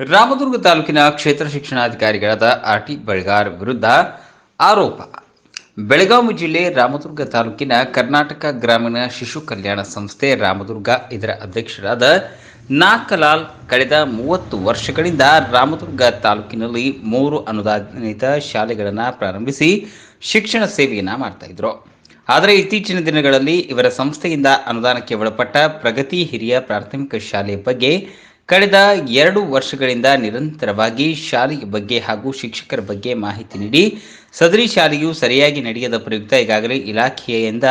ರಾಮದುರ್ಗ ತಾಲೂಕಿನ ಕ್ಷೇತ್ರ ಶಿಕ್ಷಣಾಧಿಕಾರಿಗಳಾದ R T Baligar ವಿರುದ್ಧ ಆರೋಪ. ಬೆಳಗಾವಿ ಜಿಲ್ಲೆ ರಾಮದುರ್ಗ ತಾಲೂಕಿನ ಕರ್ನಾಟಕ ಗ್ರಾಮೀಣ ಶಿಶು ಕಲ್ಯಾಣ ಸಂಸ್ಥೆ ರಾಮದುರ್ಗ ಇದರ ಅಧ್ಯಕ್ಷರಾದ ನಾಕಲಾಲ್ ಕಳೆದ ಮೂವತ್ತು ವರ್ಷಗಳಿಂದ ರಾಮದುರ್ಗ ತಾಲೂಕಿನಲ್ಲಿ ಮೂರು ಅನುದಾನಿತ ಶಾಲೆಗಳನ್ನು ಪ್ರಾರಂಭಿಸಿ ಶಿಕ್ಷಣ ಸೇವೆಯನ್ನು ಮಾಡ್ತಾ ಆದರೆ ಇತ್ತೀಚಿನ ದಿನಗಳಲ್ಲಿ ಇವರ ಸಂಸ್ಥೆಯಿಂದ ಅನುದಾನಕ್ಕೆ ಒಳಪಟ್ಟ ಪ್ರಗತಿ ಹಿರಿಯ ಪ್ರಾಥಮಿಕ ಶಾಲೆಯ ಬಗ್ಗೆ ಕಳೆದ ಎರಡು ವರ್ಷಗಳಿಂದ ನಿರಂತರವಾಗಿ ಶಾಲೆಯ ಬಗ್ಗೆ ಹಾಗೂ ಶಿಕ್ಷಕರ ಬಗ್ಗೆ ಮಾಹಿತಿ ನೀಡಿ ಸದರಿ ಶಾಲೆಯು ಸರಿಯಾಗಿ ನಡೆಯದ ಪ್ರಯುಕ್ತ ಈಗಾಗಲೇ ಇಲಾಖೆಯಿಂದ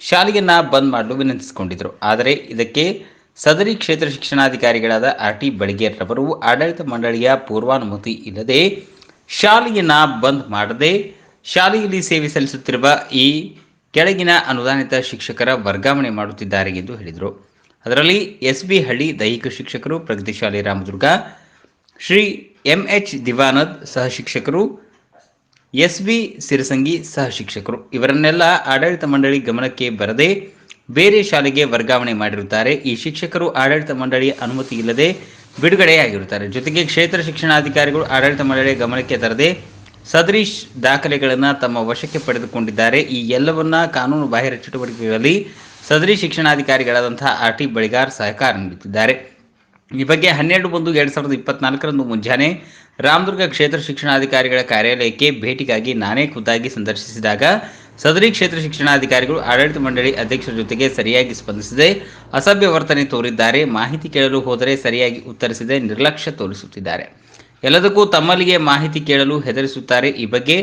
ಶಾಲೆಯನ್ನು ಬಂದ್ ಮಾಡಲು ವಿನಂತಿಸಿಕೊಂಡಿದ್ದರು ಆದರೆ ಇದಕ್ಕೆ ಸದರಿ ಕ್ಷೇತ್ರ ಶಿಕ್ಷಣಾಧಿಕಾರಿಗಳಾದ ಆರ್ ಟಿ ಬಳಿಗೇರವರು ಆಡಳಿತ ಮಂಡಳಿಯ ಪೂರ್ವಾನುಮತಿ ಇಲ್ಲದೆ ಶಾಲೆಯನ್ನು ಬಂದ್ ಮಾಡದೆ ಶಾಲೆಯಲ್ಲಿ ಸೇವೆ ಸಲ್ಲಿಸುತ್ತಿರುವ ಈ ಕೆಳಗಿನ ಅನುದಾನಿತ ಶಿಕ್ಷಕರ ವರ್ಗಾವಣೆ ಮಾಡುತ್ತಿದ್ದಾರೆ ಎಂದು ಹೇಳಿದರು. ಅದರಲ್ಲಿ ಎಸ್ ಬಿ ಹಳ್ಳಿ ದೈಹಿಕ ಶಿಕ್ಷಕರು, ಪ್ರಗತಿ ಶಾಲೆ ರಾಮದುರ್ಗ, ಶ್ರೀ ಎಂ ಎಚ್ ದಿವಾನದ್ ಸಹ ಶಿಕ್ಷಕರು ಎಸ್ ಬಿ ಸಿರಸಂಗಿ ಸಹ ಶಿಕ್ಷಕರು. ಇವರನ್ನೆಲ್ಲ ಆಡಳಿತ ಮಂಡಳಿ ಗಮನಕ್ಕೆ ಬರದೆ ಬೇರೆ ಶಾಲೆಗೆ ವರ್ಗಾವಣೆ ಮಾಡಿರುತ್ತಾರೆ. ಈ ಶಿಕ್ಷಕರು ಆಡಳಿತ ಮಂಡಳಿಯ ಅನುಮತಿ ಇಲ್ಲದೆ ಬಿಡುಗಡೆಯಾಗಿರುತ್ತಾರೆ. ಜೊತೆಗೆ ಕ್ಷೇತ್ರ ಶಿಕ್ಷಣಾಧಿಕಾರಿಗಳು ಆಡಳಿತ ಮಂಡಳಿಯ ಗಮನಕ್ಕೆ ತರದೆ ಸದರಿಶ್ ದಾಖಲೆಗಳನ್ನು ತಮ್ಮ ವಶಕ್ಕೆ ಪಡೆದುಕೊಂಡಿದ್ದಾರೆ. ಈ ಎಲ್ಲವನ್ನ ಕಾನೂನು ಬಾಹಿರ ಚಟುವಟಿಕೆಗಳಲ್ಲಿ ಸದರಿ ಶಿಕ್ಷಣಾಧಿಕಾರಿಗಳಾದಂತಹ ಆರ್ ಟಿ ಬಳಿಗಾರ್ ಸಹಕಾರ ನೀಡುತ್ತಿದ್ದಾರೆ. ಈ ಬಗ್ಗೆ ಹನ್ನೆರಡು ಒಂದು ಎರಡು ಸಾವಿರದ ಇಪ್ಪತ್ನಾಲ್ಕರಂದು ಮುಂಜಾನೆ ರಾಮದುರ್ಗ ಕ್ಷೇತ್ರ ಶಿಕ್ಷಣಾಧಿಕಾರಿಗಳ ಕಾರ್ಯಾಲಯಕ್ಕೆ ಭೇಟಿಗಾಗಿ ನಾನೇ ಖುದ್ದಾಗಿ ಸಂದರ್ಶಿಸಿದಾಗ ಸದರಿ ಕ್ಷೇತ್ರ ಶಿಕ್ಷಣಾಧಿಕಾರಿಗಳು ಆಡಳಿತ ಮಂಡಳಿ ಅಧ್ಯಕ್ಷರ ಜೊತೆಗೆ ಸರಿಯಾಗಿ ಸ್ಪಂದಿಸದೆ ಅಸಭ್ಯ ವರ್ತನೆ ತೋರಿದ್ದಾರೆ. ಮಾಹಿತಿ ಕೇಳಲು ಹೋದರೆ ಸರಿಯಾಗಿ ಉತ್ತರಿಸದೆ ನಿರ್ಲಕ್ಷ್ಯ ತೋರಿಸುತ್ತಿದ್ದಾರೆ. ಎಲ್ಲದಕ್ಕೂ ತಮ್ಮಲ್ಲಿಗೆ ಮಾಹಿತಿ ಕೇಳಲು ಹೆದರಿಸುತ್ತಾರೆ. ಈ ಬಗ್ಗೆ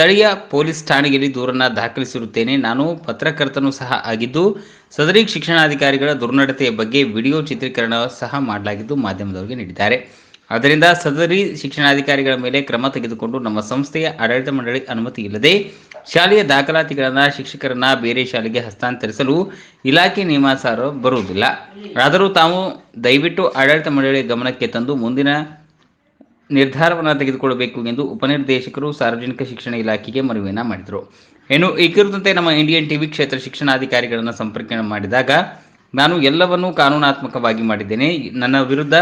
ಸ್ಥಳೀಯ ಪೊಲೀಸ್ ಠಾಣೆಯಲ್ಲಿ ದೂರನ್ನ ದಾಖಲಿಸಿರುತ್ತೇನೆ. ನಾನು ಪತ್ರಕರ್ತನೂ ಸಹ ಆಗಿದ್ದು, ಸದರಿ ಶಿಕ್ಷಣಾಧಿಕಾರಿಗಳ ದುರ್ನಡತೆಯ ಬಗ್ಗೆ ವಿಡಿಯೋ ಚಿತ್ರೀಕರಣ ಸಹ ಮಾಡಲಾಗಿದ್ದು ಮಾಧ್ಯಮದವರಿಗೆ ನೀಡಿದ್ದಾರೆ. ಅದರಿಂದ ಸದರಿ ಶಿಕ್ಷಣಾಧಿಕಾರಿಗಳ ಮೇಲೆ ಕ್ರಮ ತೆಗೆದುಕೊಂಡು ನಮ್ಮ ಸಂಸ್ಥೆಯ ಆಡಳಿತ ಮಂಡಳಿ ಅನುಮತಿ ಇಲ್ಲದೆ ಶಾಲೆಯ ದಾಖಲಾತಿಗಳನ್ನು ಶಿಕ್ಷಕರನ್ನ ಬೇರೆ ಶಾಲೆಗೆ ಹಸ್ತಾಂತರಿಸಲು ಇಲಾಖೆ ನಿಯಮಾನುಸಾರ ಬರುವುದಿಲ್ಲ. ಆದರೂ ತಾವು ದಯವಿಟ್ಟು ಆಡಳಿತ ಮಂಡಳಿಯ ಗಮನಕ್ಕೆ ತಂದು ಮುಂದಿನ ನಿರ್ಧಾರವನ್ನು ತೆಗೆದುಕೊಳ್ಳಬೇಕು ಎಂದು ಉಪನಿರ್ದೇಶಕರು ಸಾರ್ವಜನಿಕ ಶಿಕ್ಷಣ ಇಲಾಖೆಗೆ ಮನವಿಯನ್ನ ಮಾಡಿದರು. ಇನ್ನು ಈ ಕುರಿತಂತೆ ನಮ್ಮ ಇಂಡಿಯನ್ ಟಿವಿ ಕ್ಷೇತ್ರ ಶಿಕ್ಷಣಾಧಿಕಾರಿಗಳನ್ನು ಸಂಪರ್ಕ ಮಾಡಿದಾಗ, ನಾನು ಎಲ್ಲವನ್ನೂ ಕಾನೂನಾತ್ಮಕವಾಗಿ ಮಾಡಿದ್ದೇನೆ. ನನ್ನ ವಿರುದ್ಧ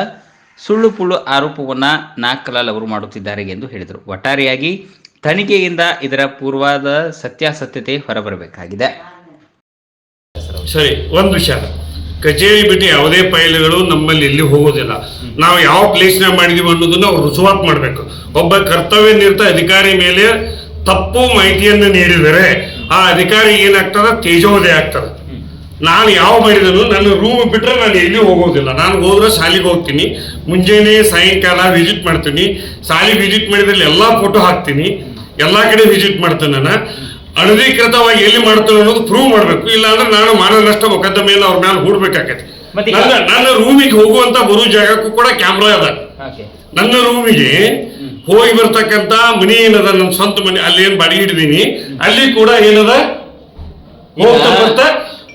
ಸುಳ್ಳು ಪುಳ್ಳು ಆರೋಪವನ್ನ ನಾಕಲಾಲ್ ಅವರು ಮಾಡುತ್ತಿದ್ದಾರೆ ಎಂದು ಹೇಳಿದರು. ಒಟ್ಟಾರೆಯಾಗಿ ತನಿಖೆಯಿಂದ ಇದರ ಪೂರ್ವಾದ ಸತ್ಯಾಸತ್ಯತೆ ಹೊರಬರಬೇಕಾಗಿದೆ. ಸರಿ, ಒಂದು ವಿಷಯ. ಕಚೇರಿ ಬಿಟ್ಟು ಯಾವುದೇ ಫೈಲ್ಗಳು ನಮ್ಮಲ್ಲಿ ಎಲ್ಲಿ ಹೋಗೋದಿಲ್ಲ. ನಾವು ಯಾವ ಪ್ಲೇಸ್ನಾಗ ಮಾಡಿದೀವಿ ಅನ್ನೋದನ್ನ ಅವ್ರು ರುಜುವಾತ್ ಮಾಡಬೇಕು. ಒಬ್ಬ ಕರ್ತವ್ಯ ನಿರತ ಅಧಿಕಾರಿ ಮೇಲೆ ತಪ್ಪು ಮಾಹಿತಿಯನ್ನು ನೀಡಿದರೆ ಆ ಅಧಿಕಾರಿ ಏನಾಗ್ತದ? ತೇಜೋದಯ ಆಗ್ತದೆ. ನಾನು ಯಾವ ಮಾಡಿದನು? ನನ್ನ ರೂಮ್ ಬಿಟ್ಟರೆ ನಾನು ಎಲ್ಲಿ ಹೋಗೋದಿಲ್ಲ. ನಾನು ಹೋದ್ರೆ ಶಾಲೆಗೆ ಹೋಗ್ತೀನಿ. ಮುಂಜಾನೆ ಸಾಯಂಕಾಲ ವಿಸಿಟ್ ಮಾಡ್ತೀನಿ. ಶಾಲೆ ವಿಸಿಟ್ ಮಾಡಿದ್ರೆ ಎಲ್ಲ ಫೋಟೋ ಹಾಕ್ತೀನಿ. ಎಲ್ಲ ಕಡೆ ವಿಸಿಟ್ ಮಾಡ್ತೇನೆ ನಾನು. ಅನಧಿಕೃತವಾಗಿ ಎಲ್ಲಿ ಮಾಡ್ತಾರೆ ಅನ್ನೋದು ಪ್ರೂವ್ ಮಾಡಬೇಕು. ಇಲ್ಲ ಅಂದ್ರೆ ನಾನು ಮಾನವ ನಷ್ಟ ಮೊಕದ್ದಮೆಯನ್ನು ಅವ್ರ ಮೇಲೆ ಹೂಡ್ಬೇಕಾಗತ್ತೆ ನನ್ನ ರೂಮಿಗೆ ಹೋಗುವಂತ ಬರೋ ಜಾಗಕ್ಕೂ ಕೂಡ ಕ್ಯಾಮ್ರಾ ಅದ. ನನ್ನ ರೂಮಿಗೆ ಹೋಗಿ ಬರ್ತಕ್ಕಂತ ಮನಿ ಏನದ? ನನ್ನ ಸ್ವಂತ ಮನೆ ಅಲ್ಲಿ ಏನ್ ಬಾಡಿಗೆ ಹಿಡಿದೀನಿ? ಅಲ್ಲಿ ಕೂಡ ಏನದ? ಹೋಗ್ತಾ ಬರ್ತಾ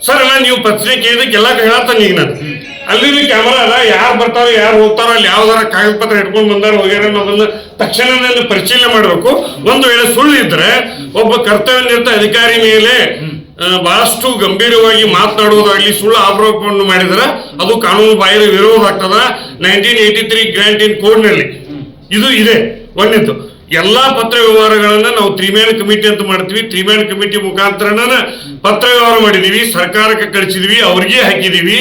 ಸರ್ ನಾನು ನೀವು ಪತ್ರಿಕೆ ಇದಕ್ಕೆಲ್ಲ ಹೇಳತ್ತಾನೆ ಈಗ ನಾನು. ಅಲ್ಲಿ ಕ್ಯಾಮರಾ ಅದ, ಯಾರು ಬರ್ತಾರೋ, ಯಾರು ಹೋಗ್ತಾರೋ, ಅಲ್ಲಿ ಯಾವ್ದಾರ ಕಾಗದ ಪತ್ರ ಇಟ್ಕೊಂಡು ಬಂದಾರ, ಹೋಗ್ಯಾರ ಅನ್ನೋದನ್ನ ತಕ್ಷಣ ನಾನು ಪರಿಶೀಲನೆ ಮಾಡಬೇಕು. ಒಂದು ವೇಳೆ ಸುಳ್ಳು ಇದ್ರೆ, ಒಬ್ಬ ಕರ್ತವ್ಯ ನಿರತ ಅಧಿಕಾರಿ ಮೇಲೆ ಬಹಳಷ್ಟು ಗಂಭೀರವಾಗಿ ಮಾತನಾಡುವುದಾಗಲಿ, ಸುಳ್ಳು ಆರೋಪವನ್ನು ಮಾಡಿದ್ರೆ, ಅದು ಕಾನೂನು ಬಾಹಿರ ವಿರೋಧ ಆಗ್ತದ. Nineteen eighty three grant in ಕೋಡ್ನಲ್ಲಿ ಇದು ಇದೆ ಒಂದೇದು ಎಲ್ಲಾ ಪತ್ರ ವ್ಯವಹಾರಗಳನ್ನ ನಾವು ತ್ರಿಮ್ಯಾನ್ ಕಮಿಟಿ ಅಂತ ಮಾಡ್ತೀವಿ. ತ್ರಿಮ್ಯಾನ್ ಕಮಿಟಿ ಮುಖಾಂತರನ ಪತ್ರ ವ್ಯವಹಾರ ಮಾಡಿದೀವಿ, ಸರ್ಕಾರಕ್ಕೆ ಕಳಿಸಿದೀವಿ, ಅವ್ರಿಗೆ ಹಾಕಿದೀವಿ.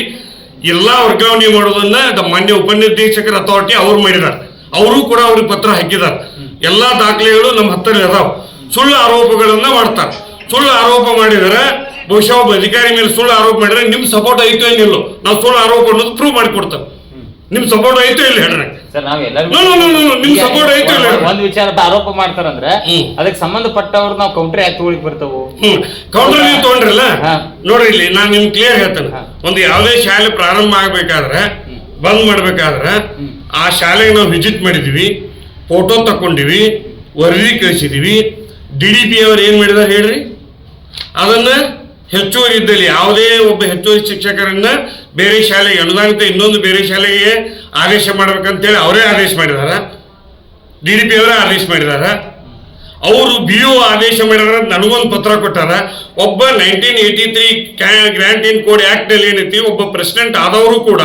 ಎಲ್ಲಾ ವರ್ಗಾವಣೆ ಮಾಡೋದನ್ನ ಮಾನ್ಯ ಉಪನಿರ್ದೇಶಕರ ಅಥಾರಿಟಿ ಅವ್ರು ಮಾಡಿದ್ದಾರೆ ಅವರು ಕೂಡ ಅವ್ರಿಗೆ ಪತ್ರ ಹಾಕಿದ್ದಾರೆ ಎಲ್ಲಾ ದಾಖಲೆಗಳು ನಮ್ಮ ಹತ್ತಿರ ಅದಾವ. ಸುಳ್ಳು ಆರೋಪಗಳನ್ನ ಮಾಡ್ತಾರೆ. ಸುಳ್ಳು ಆರೋಪ ಮಾಡಿದರೆ ಬಹುಶಃ ಒಬ್ಬ ಅಧಿಕಾರಿ ಮೇಲೆ ಸುಳ್ಳು ಆರೋಪ ಮಾಡಿದ್ರೆ ನಿಮ್ಮ ಸಪೋರ್ಟ್ ಐತೋ ಏನಿಲ್ಲೋ ನಾವು ಸುಳ್ಳು ಆರೋಪ ಅನ್ನೋದು ಪ್ರೂವ್ ಮಾಡಿಕೊಡ್ತೇವೆ. ನಿಮ್ಮ ನಿಮ್ ಸಪೋರ್ಟ್ ಐತೋ ಇಲ್ಲ ಹೇಳ್ರಿ. ಸರ್ ನಾವು No, no, no, no, no, ನಿಮ್ support ಐತೆ ಇಲ್ಲ? ಒಂದು ವಿಚಾರದ ಆರೋಪ ಮಾಡ್ತಾರಂದ್ರೆ ಹ್ಮ್. ಅದಕ್ಕೆ ಸಂಬಂಧಪಟ್ಟವ್ರು ನಾವು ಕೌಂಟರ್ ಯಾಕೆ ತಗೊಳಿಕ್ ಬರ್ತಾವು ಹ್ಮ್ ಕೌಂಟರ್ ನೀವು ತಗೊಂಡ್ರಲ್ಲ ಹಾ. ನೋಡ್ರಿ ಇಲ್ಲಿ ನಾನು ನಿಮ್ ಕ್ಲಿಯರ್ ಹೇಳ್ತೇನೆ ಹಾ. ಒಂದು ಯಾವುದೇ ಶಾಲೆ ಪ್ರಾರಂಭ ಆಗ್ಬೇಕಾದ್ರೆ ಬಂದ್ ಮಾಡ್ಬೇಕಾದ್ರೆ ಆ ಶಾಲೆಗೆ ನಾವು ವಿಸಿಟ್ ಮಾಡಿದೀವಿ ಫೋಟೋ ತಕೊಂಡಿವಿ ವರದಿ ಕಳಿಸಿದೀವಿ ಡಿ ಡಿ ಪಿ ಅವ್ರು ಏನ್ ಮಾಡಿದಾರೆ ಹೇಳ್ರಿ ಅದನ್ನ ಹೆಚ್ಚುವರಿ ಇದ್ದಲ್ಲಿ ಯಾವುದೇ ಒಬ್ಬ ಹೆಚ್ಚುವರಿ ಶಿಕ್ಷಕರನ್ನ ಬೇರೆ ಶಾಲೆಗೆ ಅನುದಾನಿತ ಇನ್ನೊಂದು ಬೇರೆ ಶಾಲೆಗೆ ಆದೇಶ ಮಾಡ್ಬೇಕಂತೇಳಿ ಅವರೇ ಆದೇಶ ಮಾಡಿದಾರ. ಡಿ ಡಿ ಪಿ ಅವರೇ ಆದೇಶ ಮಾಡಿದಾರ. ಅವರು ಬಿ ಒ ಆದೇಶ ಮಾಡಿದಾರ ನನಗೊಂದು ಪತ್ರ ಕೊಟ್ಟಾರ. ಒಬ್ಬ nineteen eighty three grant in code ಆಕ್ಟ್ನಲ್ಲಿ ಏನೈತಿ ಒಬ್ಬ ಪ್ರೆಸಿಡೆಂಟ್ ಆದವರು ಕೂಡ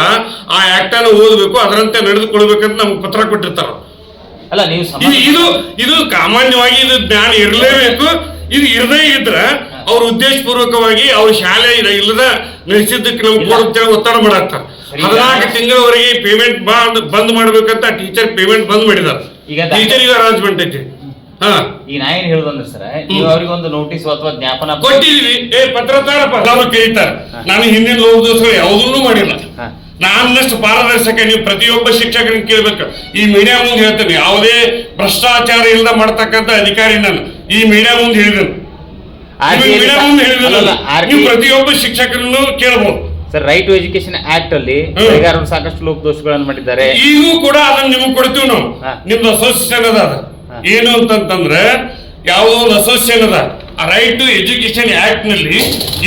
ಆ ಆಕ್ಟ್ ಅನ್ನು ಓದಬೇಕು ಅದರಂತೆ ನಡೆದುಕೊಳ್ಬೇಕಂತ ನಮ್ಗೆ ಪತ್ರ ಕೊಟ್ಟಿರ್ತಾರ. ಅಲ್ಲ ನೀವು ಇದು ಇದು ಇದು ಸಾಮಾನ್ಯವಾಗಿ ಇದು ಜ್ಞಾನ ಇರಲೇಬೇಕು. ಇದು ಇರದೇ ಇದ್ರ ಅವ್ರ ಉದ್ದೇಶಪೂರ್ವಕವಾಗಿ ಅವ್ರ ಶಾಲೆ ಇಲ್ಲ- ಇಲ್ಲದ ನಡೆಸಿದ್ದಕ್ಕೆ ನಮ್ಗೆ ಕೊಡುತ್ತೆ ಕೊಡುತ್ತೇವೆ ಒತ್ತಡ ಮಾಡತ್ತಾರ ಹದಿನಾಲ್ಕು ತಿಂಗಳವರೆಗೆ ಪೇಮೆಂಟ್ ಬಂದ್ ಬಂದ್ ಮಾಡ್ಬೇಕಂತ ಟೀಚರ್ ಪೇಮೆಂಟ್ ಬಂದ್ ಮಾಡಿದಾರ. ಟೀಚರಿಗೆ ಅರೇಂಜ್ಮೆಂಟ್ ಐತಿ. ಹಾ. ಈಗ ನಾ ಏನ್ ಹೇಳುದಂದ್ರೆ ಸರ್ ನೀವು ಅವ್ರಿಗೆ ಒಂದು ನೋಟಿಸ್ ಅಥವಾ ಜ್ಞಾಪನ ಕೊಟ್ಟಿದೀವಿ. ಏ ಪತ್ರತಾರಪ್ಪ ನಾವು ಕೇಳ್ತಾರೆ. ನಾನು ಹಿಂದಿನ ಲೋಕ ದಿವಸ ಯಾವುದನ್ನೂ ಮಾಡಿಲ್ಲ. ನಾನಷ್ಟು ಪಾರದರ್ಶಕ ನೀವು ಪ್ರತಿಯೊಬ್ಬ ಶಿಕ್ಷಕರಿಗೆ ಕೇಳ್ಬೇಕು. ಈ ಮೀಡಿಯಾ ಮುಂದೆ ಹೇಳ್ತೇನೆ. ಯಾವುದೇ ಭ್ರಷ್ಟಾಚಾರ ಇಲ್ಲದ ಮಾಡ್ತಕ್ಕಂಥ ಅಧಿಕಾರಿ ನಾನು ಈ ಮೀಡಿಯಾ ಮುಂದೆ ಹೇಳಿದನು ನೀವು ಪ್ರತಿಯೊಬ್ಬ ಶಿಕ್ಷಕರನ್ನು ಕೇಳಬಹುದು. Sir right to education act ಅಲ್ಲಿ. ಸಾಕಷ್ಟು ಲೋಪ ಲೋಪದೋಷಗಳನ್ನು ಮಾಡಿದ್ದಾರೆ. ಈಗೂ ಕೂಡ ಅದನ್ನ ನಿಮಗೆ ಕೊಡ್ತೀವಿ ನಾವು. ನಿಮ್ದು ಅಸೋಸಿಯೇಷನ್ ಅದ. ಏನು ಅಂತಂತಂದ್ರೆ ಯಾವುದೋ ಒಂದು ಅಸೋಸಿಯೇಷನ್ ಅದ. ರೈಟ್ ಟು ಎಜುಕೇಶನ್ ಆಕ್ಟ್ನಲ್ಲಿ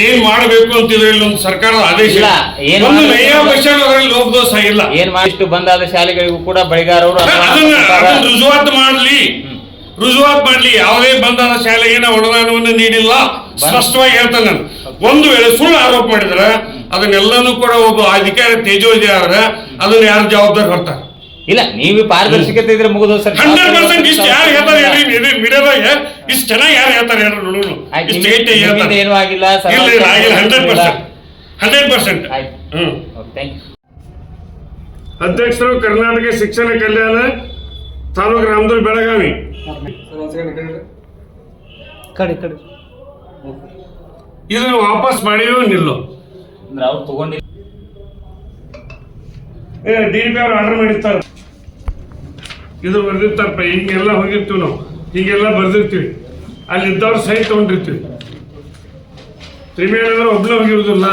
ಏನ್ ಮಾಡಬೇಕು ಅಂತ ಇದ್ರಲ್ಲಿ ಒಂದು ಸರ್ಕಾರದ ಆದೇಶ. ಇಲ್ಲ, ಏನ್ ಒಂದು ನಯ ಪರ್ಸೆಂಟ್ ಅದರಲ್ಲಿ ಲೋಪದೋಷ ಇಲ್ಲ. ಏನ್ ಮಾಡಿಷ್ಟು ಬಂದಾದ ಶಾಲೆಗಳಿಗೂ ಕೂಡ ಬೆಳೆಗಾರರು ರುಜುವಾತು. ಮಾಡ್ಲಿ. ರುಜುವಾತ್ ಮಾಡ್ಲಿ ಯಾವುದೇ ಬಂಧನ ಶಾಲೆಗೆ ನಾವು ಅನುದಾನವನ್ನು ನೀಡಿಲ್ಲ ಸ್ಪಷ್ಟವಾಗಿ ಹೇಳ್ತಾನೆ ನಾನು. ಒಂದು ವೇಳೆ ಸುಳ್ಳು ಆರೋಪ ಮಾಡಿದ್ರೆ ಅದನ್ನೆಲ್ಲನೂ ಕೂಡ ಒಬ್ಬ ಅಧಿಕಾರಿ ತೇಜೋಜಿ ಆದ್ರೆ ಅದನ್ನ ಯಾರು ಜವಾಬ್ದಾರಿ ಹೊರ್ತಾರೆ? ಇಲ್ಲ ನೀವು ಪಾರದರ್ಶಕತೆ ಇದ್ರೆ ಮುಗಿದು ಸರ್. ಹಂಡ್ರೆಡ್ ಪರ್ಸೆಂಟ್ ಇಷ್ಟು ಯಾರು ಹೇಳ್ತಾರೆ ಹೇಳಿ ಮೀಡಿಯಾದಾಗ ಇಷ್ಟು ಚೆನ್ನಾಗಿ ಯಾರು ಹೇಳ್ತಾರೆ ನೋಡೋಣ ಏಟೆ ಹೇಳ್ತಾರೆ. ಏನೂ ಆಗಿಲ್ಲ ಸರ್. ಇಲ್ಲ ಇಲ್ಲ ಆಗಿಲ್ಲ ಹಂಡ್ರೆಡ್ ಪರ್ಸೆಂಟ್. Hundred percent. ಆಯ್ತು. ಹ್ಮ್. Thank you. ಅಧ್ಯಕ್ಷರು ಕರ್ನಾಟಕ ಶಿಕ್ಷಣ ಕಲ್ಯಾಣ ತಾಲೂಕು ರಾಮದುರ್ಗ ಬೆಳಗಾವಿ. ಕಡೆ ಕಡೆ. ಇದನ್ನು ವಾಪಸ್ ಮಾಡಿಯೋ ನಿಲ್ಲೋ. ಅಂದ್ರೆ ಅವ್ರು ತಗೊಂಡಿಲ್ಲ. ಏ ಡಿ ಪಿ ಅವ್ರು ಆರ್ಡರ್ ಮಾಡಿರ್ತಾರ. ಇದು ಬರ್ದಿರ್ತಾರಪ್ಪ ಹಿಂಗೆಲ್ಲ ಹೋಗಿರ್ತೀವಿ ನಾವು. ಹಿಂಗೆಲ್ಲ ಬರ್ದಿರ್ತೀವಿ. ಅಲ್ಲಿ ಇದ್ದವ್ರು ಸಹಿ ತಗೊಂಡಿರ್ತೀವಿ. ಅಂದ್ರೆ ಒಗ್ಗಲು ಹೋಗಿರೋದಿಲ್ಲ